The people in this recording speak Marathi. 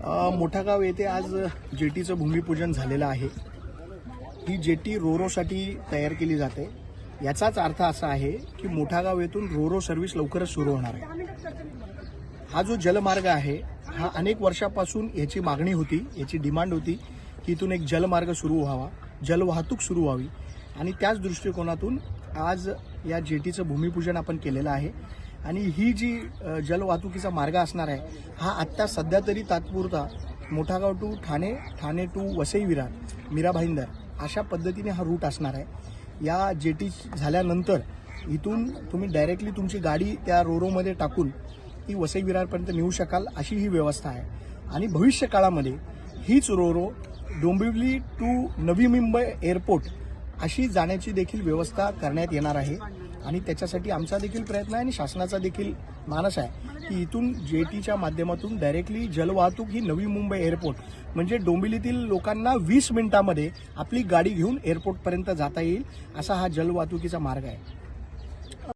मोठा मोठागाव येथे आज जेटीचं भूमिपूजन झालेलं आहे. ही जेटी रोरोसाठी तयार केली जाते. याचाच अर्थ असा आहे की मोठागाव येथून रोरो सर्व्हिस लवकरच सुरू होणार आहे. हा जो जलमार्ग आहे हा अनेक वर्षापासून याची मागणी होती याची डिमांड होती की इथून एक जलमार्ग सुरू व्हावा जलवाहतूक सुरू व्हावी. आणि त्याच दृष्टिकोनातून आज या जेटीचं भूमिपूजन आपण केलेलं आहे. आणि ही जी जलवाहतुकीचा मार्ग असणार आहे हा आत्ता सध्या तरी तात्पुरता मोठागाव टू ठाणे ठाणे टू वसई विरार मीरा भाईंदर अशा पद्धतीने हा रूट असणार आहे. या जेटी झाल्यानंतर इथून तुम्ही डायरेक्टली तुमची गाडी त्या रोरोमध्ये टाकून ती वसई विरारपर्यंत नेऊ शकाल अशी ही व्यवस्था आहे. आणि भविष्य काळामध्ये हीच Ro-Ro Dombivli to Navi Mumbai airport अशी जाण्याची देखील व्यवस्था करण्यात येणार आहे. आणि त्याच्यासाठी आमचा देखील प्रयत्न आहे आणि शासनाचा देखील मानस आहे की इथून जेटीच्या माध्यमातून डायरेक्टली जलवाहतूक ही नवी मुंबई एअरपोर्ट म्हणजे डोंबिवलीतील लोकांना वीस मिनिटामध्ये आपली गाडी घेऊन एअरपोर्टपर्यंत जाता येईल असा हा जलवाहतुकीचा मार्ग आहे.